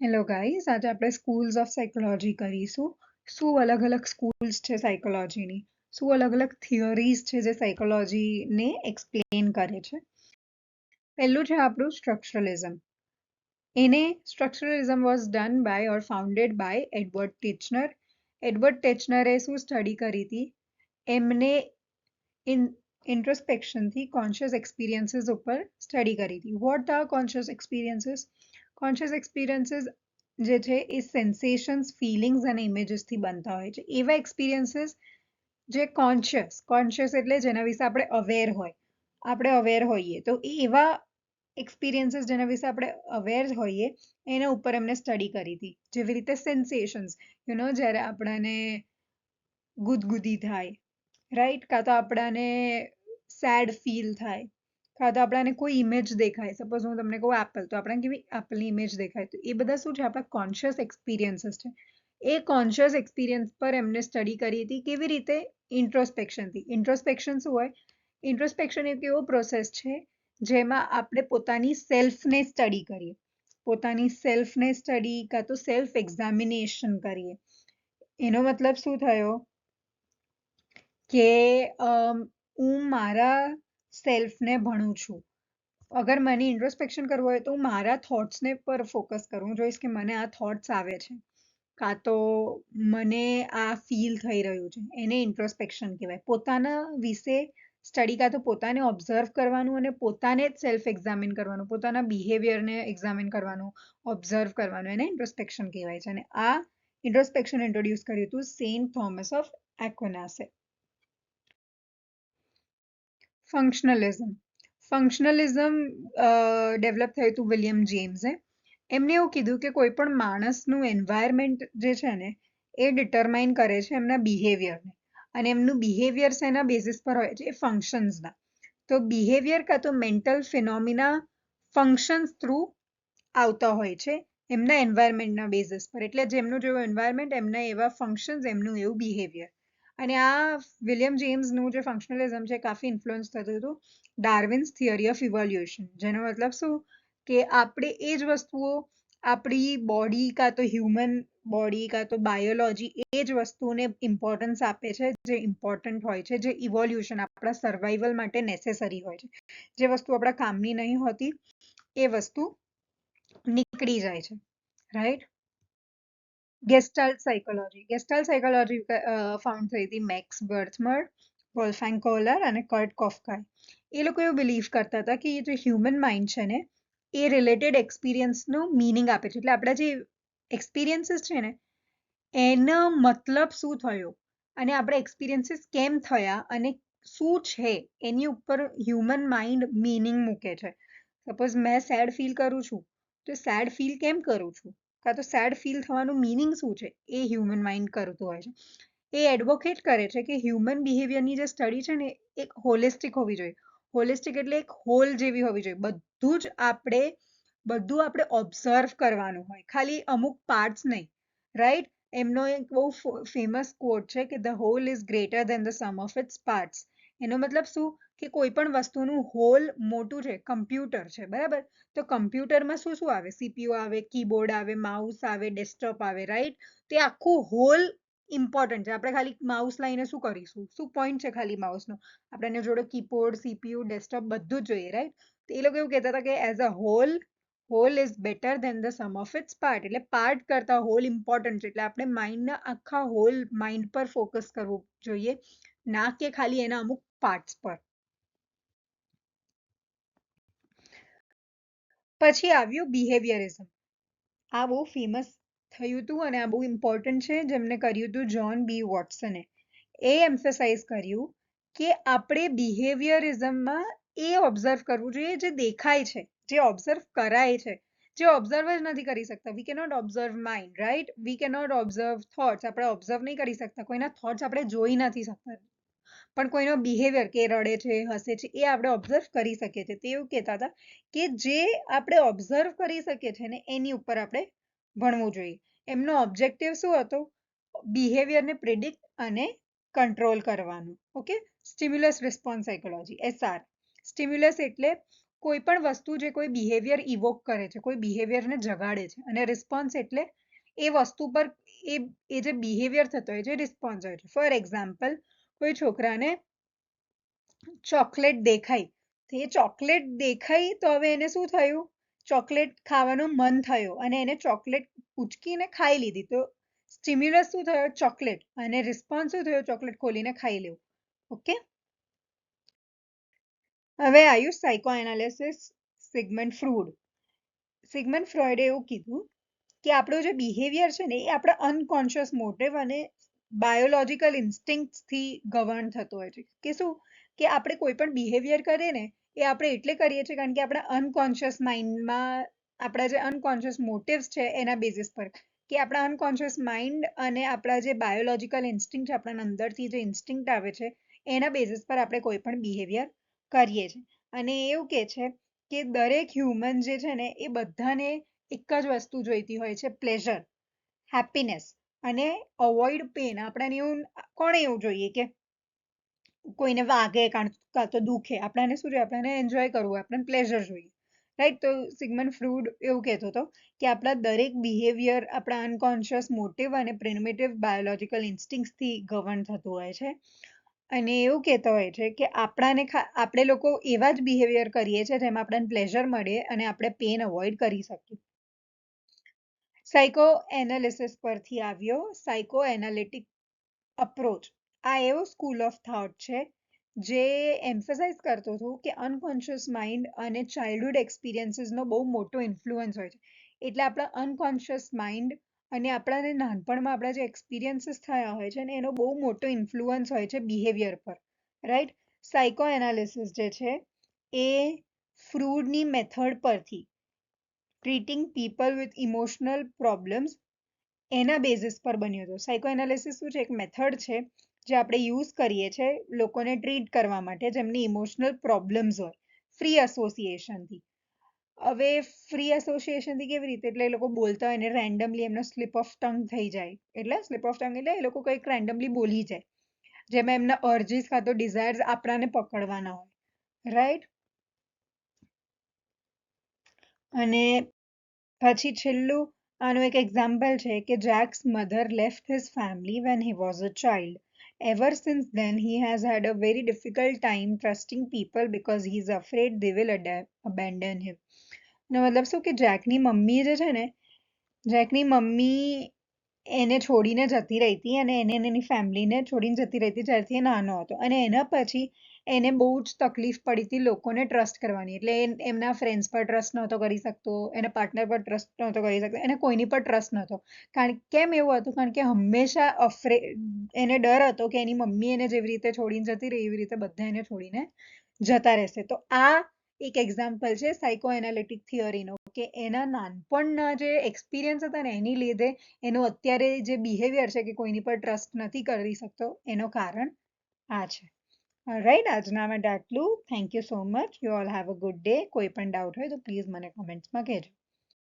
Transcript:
Hello guys આજે આપણે schools of psychology કરીશું. શું અલગ અલગ સ્કૂલ્સ છે સાયકોલોજીની શું અલગ અલગ થિયરીઝ છે જે સાયકોલોજીને એક્સપ્લેન કરે છે? પહેલું છે આપણું સ્ટ્રક્ચરલિઝમ એને structuralism was done by or founded by Edward Titchener Edward ટેચનરે શું સ્ટડી કરી હતી? એમને ઇન ઇન્ટ્રોસ્પેક્શનથી કોન્શિયસ એક્સપિરિયન્સીસ ઉપર સ્ટડી કરી હતી. What are conscious experiences conscious experiences જે છે એ સેન્સેશન્સ ફિલિંગ્સ અને ઇમેજીસથી બનતા હોય છે. એવા એક્સપિરિયન્સીસ જે કોન્શિયસ કોન્શિયસ એટલે જેના વિશે આપણે અવેર હોય. આપણે અવેર હોઈએ. તો એ એવા એક્સપિરિયન્સીસ જેના વિશે આપણે અવેર હોઈએ, એના ઉપર એમને સ્ટડી કરી હતી. જેવી રીતે સેન્સેશન્સ યુ નો જ્યારે આપણાને ગુદગુદી થાય રાઈટ કાં તો આપણાને સેડ ફીલ થાય. કાં તો આપણાને કોઈ ઇમેજ દેખાય. સપોઝ હું તમને કહું એપલ તો આપણે કેવી એપલની ઇમેજ દેખાય. તો એ બધા શું છે? આપણા કોન્શિયસ એક્સપિરિયન્સીસ છે. એ કોન્શિયસ એક્સપિરિયન્સ પર એમને સ્ટડી કરી હતી કેવી રીતે ઇન્ટ્રોસ્પેક્શનથી ઇન્ટ્રોસ્પેક્શન શું હોય? ઇન્ટ્રોસ્પેક્શન એક એવો પ્રોસેસ છે જેમાં આપણે પોતાની સેલ્ફને સ્ટડી કરીએ. પોતાની સેલ્ફને સ્ટડી કાં તો સેલ્ફ એક્ઝામિનેશન કરીએ. એનો મતલબ શું થયો? કે હું મારા સેલ્ફને ભણું છું. અગર મને ઇન્ટ્રોસ્પેક્શન કરવું હોય તો હું મારા થોટ્સને પર ફોકસ કરું. જોઈશ કે મને આ થોટ્સ આવે છે. કાં તો મને આ ફીલ થઈ રહ્યું છે. એને ઇન્ટ્રોસ્પેક્શન કહેવાય. પોતાના વિશે સ્ટડી કાં તો પોતાને ઓબ્ઝર્વ કરવાનું અને પોતાને જ સેલ્ફ એક્ઝામિન કરવાનું. પોતાના બિહેવિયરને એક્ઝામિન કરવાનું ઓબ્ઝર્વ કરવાનું. એને ઇન્ટ્રોસ્પેક્શન કહેવાય છે. અને આ ઇન્ટ્રોસ્પેક્શન ઇન્ટ્રોડ્યુસ કર્યું હતું સેન્ટ થોમસ ઓફ એક્વનાસે ફંક્શનલિઝમ ફંક્શનલિઝમ ડેવલપ થયું હતું વિલિયમ જેમ્સે એમને એવું કીધું કે કોઈ પણ માણસનું એન્વાયરમેન્ટ જે છે ને, એ ડિટરમાઇન કરે છે એમના બિહેવિયરને અને એમનું બિહેવિયર શેના બેઝિસ પર હોય છે એ ફંક્શન્સના તો બિહેવિયર કાં તો મેન્ટલ ફિનોમિના ફંક્શન્સ થ્રુ આવતા હોય છે એમના એન્વાયરમેન્ટના બેઝિસ પર. એટલે જેમનું જેવું એન્વાયરમેન્ટ એમના એવા ફંક્શન્સ એમનું એવું બિહેવિયર અને આ વિલિયમ જેમ્સનું જે ફંક્શનલિઝમ છે કાફી ઇન્ફ્લુઅન્સ થતું હતું ડાર્વિન્સ થિયરી ઓફ ઇવોલ્યુશન જેનો મતલબ શું? કે આપણે એ જ વસ્તુઓ, આપણી બોડી કાં તો હ્યુમન બોડી કાં તો બાયોલોજી એ જ વસ્તુને ઇમ્પોર્ટન્સ આપે છે, જે ઇમ્પોર્ટન્ટ હોય છે, જે ઇવોલ્યુશન આપણા સર્વાઈવલ માટે નેસેસરી હોય છે. જે વસ્તુ આપણા કામની નહીં હોતી, એ વસ્તુ નીકળી જાય છે. Right Gestalt psychology Gestalt psychology found થઈ હતી મેક્સ બર્થમર વોલ્ફેંગ કોલર અને કર્ટ કોફકાય એ લોકો એવું બિલીવ કરતા હતા કે જે હ્યુમન માઇન્ડ છે ને એ રિલેટેડ એક્સપિરિયન્સનું મિનિંગ આપે છે એટલે આપણા જે એક્સપિરિયન્સીસ છે ને એનો મતલબ શું થયો અને આપણે એક્સપિરિયન્સીસ કેમ થયા અને શું છે એની ઉપર હ્યુમન માઇન્ડ મિનિંગ મૂકે છે સપોઝ મેં સેડ ફીલ કરું છું તો સેડ ફીલ કેમ કરું છું કાં તો સેડ ફીલ થવાનું મિનિંગ શું છે? એ હ્યુમન માઇન્ડ કરતું હોય છે. એ એડવોકેટ કરે છે કે હ્યુમન બિહેવિયરની જે સ્ટડી છે ને એક હોલિસ્ટિક હોવી જોઈએ. હોલિસ્ટિક એટલે એક હોલ જેવી હોવી જોઈએ. બધું જ આપણે, બધું આપણે ઓબ્ઝર્વ કરવાનું હોય. ખાલી અમુક પાર્ટ્સ નહીં. રાઈટ એમનો એક બહુ ફેમસ કોટ છે કે the whole is greater than the sum of its parts એનો મતલબ શું? કે કોઈ પણ વસ્તુનું હોલ મોટું છે કમ્પ્યુટર છે, બરાબર? તો કમ્પ્યુટરમાં શું શું આવે? સીપીયુ આવે કીબોર્ડ આવે માઉસ આવે ડેસ્કટોપ આવે રાઈટ તે આખું હોલ ઇમ્પોર્ટન્ટ છે. આપણે ખાલી માઉસ લઈને શું કરીશું? શું પોઈન્ટ છે ખાલી માઉસનો આપણે જોડે કીબોર્ડ સીપીયુ ડેસ્કટોપ બધું જ જોઈએ રાઈટ તો એ લોકો એવું કહેતા હતા કે as a whole whole is better than the sum of its part એટલે પાર્ટ કરતા હોલ ઇમ્પોર્ટન્ટ છે. એટલે આપણે માઇન્ડના આખા હોલ માઇન્ડ પર ફોકસ કરવું જોઈએ. ના કે ખાલી એના અમુક પાર્ટ્સ પર. પછી આવ્યું બિહેવિયરિઝમ આ બહુ ફેમસ થયું હતું અને આ બહુ ઇમ્પોર્ટન્ટ છે, જેમને કર્યું હતું જ્હોન બી વોટ્સને એ એમ્ફેસાઇઝ કર્યું કે આપણે બિહેવિયરિઝમમાં એ ઓબ્ઝર્વ કરવું જોઈએ જે દેખાય છે, જે ઓબ્ઝર્વ કરાય છે. જે ઓબ્ઝર્વ જ નથી કરી શકતા. We cannot observe mind right we cannot observe thoughts આપણે ઓબ્ઝર્વ નહીં કરી શકતા. કોઈના થોટ્સ આપણે જોઈ નથી શકતા. પણ કોઈનો બિહેવિયર કે રડે છે, હસે છે, એ આપણે ઓબ્ઝર્વ કરી શકીએ છીએ. તે એવું કહેતા હતા કે જે આપણે ઓબ્ઝર્વ કરી શકીએ છીએ ને એની ઉપર આપણે ભણવું જોઈએ. એમનો ઓબ્જેક્ટિવ શું હતો? બિહેવિયરને પ્રિડિક્ટ અને કંટ્રોલ કરવાનું. Okay? Stimulus response psychology SR stimulus એટલે કોઈ પણ વસ્તુ જે કોઈ બિહેવિયર ઇવોક કરે છે, કોઈ બિહેવિયરને જગાડે છે અને રિસ્પોન્સ એટલે એ વસ્તુ પર એ એ જે બિહેવિયર થતો હોય છે રિસ્પોન્સ હોય છે. ફોર એક્ઝામ્પલ કોઈ છોકરાને ચોકલેટ દેખાય. તો એ ચોકલેટ દેખાઈ તો હવે એને શું થયું? ચોકલેટ ખાવાનું મન થયું અને એને ચોકલેટ ઉચકીને ખાઈ લીધી. તો સ્ટિમ્યુલસ શું થયો? ચોકલેટ. અને રિસ્પોન્સ શું થયો? ચોકલેટ ખોલીને ખાઈ લેવું ઓકે? હવે આવ્યું સાયકો એનાલિસિસ સિગમેન્ટ ફ્રૂડ સિગમેન્ટ ફ્રોઈડે એવું કીધું કે આપણો જે બિહેવિયર છે ને એ આપણા અનકોન્શિયસ મોટિવ અને બાયોલોજીકલ ઇન્સ્ટિંક્ટથી ગવર્ન થતો હોય છે. કે શું? કે આપણે કોઈ પણ બિહેવિયર કરીએ ને, એ આપણે એટલે કરીએ છીએ કારણ કે આપણા અનકોન્શિયસ માઇન્ડમાં આપણા જે અનકોન્શિયસ મોટિવ્સ છે એના બેઝિસ પર. કે આપણા અનકોન્શિયસ માઇન્ડ અને આપણા જે બાયોલોજિકલ ઇન્સ્ટિંક્ટ છે, આપણા અંદરથી જે ઇન્સ્ટિંક્ટ આવે છે, એના બેઝિસ પર આપણે કોઈ પણ બિહેવિયર કરીએ છીએ. અને એવું કે છે કે દરેક હ્યુમન જે છે ને, એ બધાને એક જ વસ્તુ જોઈતી હોય છે પ્લેઝર હેપીનેસ અને અવોઇડ પેન આપણને એવું કોણે એવું જોઈએ કે કોઈને વાગે, કાં તો દુખે. આપણને શું જોઈએ? આપણને એન્જોય કરવું આપણને પ્લેઝર જોઈએ. રાઈટ તો સિગમન ફ્રૂડ એવું કહેતો હતો કે આપણા દરેક બિહેવિયર આપણા અનકોન્શિયસ મોટિવ અને પ્રિમિટિવ બાયોલોજિકલ ઇન્સ્ટિંક્ટથી ગવર્ન થતું હોય છે. અને એવું કહેતો હોય છે કે આપણાને આપણે લોકો એવા જ બિહેવિયર કરીએ છીએ જેમાં આપણને પ્લેઝર મળે અને આપણે પેન અવોઇડ કરી શકીએ. સાયકો એનાલિસિસ પરથી આવ્યો. સાયકો એનાલિટિક અપ્રોચ આ એવો સ્કૂલ ઓફ થોટ છે, જે એમ્ફસાઇઝ કરતો હતો કે અનકોન્શિયસ માઇન્ડ અને ચાઇલ્ડહુડ એક્સપિરિયન્સીસનો બહુ મોટો ઇન્ફ્લુઅન્સ હોય છે. એટલે આપણા અનકોન્શિયસ માઇન્ડ અને આપણાને નાનપણમાં આપણા જે એક્સપિરિયન્સીસ થયા હોય છે ને, એનો બહુ મોટો ઇન્ફ્લુઅન્સ હોય છે બિહેવિયર પર. રાઈટ સાયકો એનાલિસિસ જે છે, એ ફ્રૂડની મેથડ પરથી treating people with emotional problems એના બેઝિસ પર બન્યો હતો. સાયકો એનાલિસિસ શું છે એક મેથડ છે જે આપણે યુઝ કરીએ છીએ લોકોને ટ્રીટ કરવા માટે જેમની ઇમોશનલ પ્રોબ્લેમ્સ હોય. ફ્રી એસોસિએશનથી હવે ફ્રી એસોસિએશનથી કેવી રીતે? એટલે એ લોકો બોલતા હોય ને રેન્ડમલી એમનો સ્લીપ ઓફ ટંગ થઈ જાય. એટલે સ્લીપ ઓફ ટંગ એટલે એ લોકો કંઈક રેન્ડમલી બોલી જાય. જેમાં એમના અર્જીસ કાં તો ડિઝાયર્સ આપણાને પકડવાના હોય. રાઈટ અને પછી છેલ્લું, આનું એક એક્ઝામ્પલ છે કે Jack's mother left his family when he was a child ever since then he has had a very difficult time trusting people because he is afraid they will abandon him નો મતલબ શું? કે જેકની mummy જે છે ને જેકની mummy એને છોડીને જતી રહી હતી અને એને એની ફેમિલીને છોડીને જતી રહી હતી જ્યારથી એ નાનો હતો. અને એના પછી એને બહુ જ તકલીફ પડી હતી લોકોને ટ્રસ્ટ કરવાની. એટલે એમના ફ્રેન્ડ્સ પર ટ્રસ્ટ નહોતો કરી શકતો, એના પાર્ટનર પર ટ્રસ્ટ નહોતો કરી શકતો, એને કોઈની પર ટ્રસ્ટ નહોતો. કારણ કેમ એવું હતું? કારણ કે હંમેશા અફ્રે એને ડર હતો કે એની મમ્મી એને જેવી રીતે છોડીને જતી રહી, એવી રીતે બધા એને છોડીને જતા રહેશે. તો આ એક એક્ઝામ્પલ છે સાયકો એનાલિટિક થિયરીનો કે એના નાનપણના જે એક્સપિરિયન્સ હતા ને, એની લીધે એનું અત્યારે જે બિહેવિયર છે કે કોઈની પર ટ્રસ્ટ નથી કરી શકતો, એનો કારણ આ છે. રાઈટ આજના માટે આટલું thank you so much you all have a good day કોઈ પણ ડાઉટ હોય તો પ્લીઝ મને કોમેન્ટ્સમાં કહેજો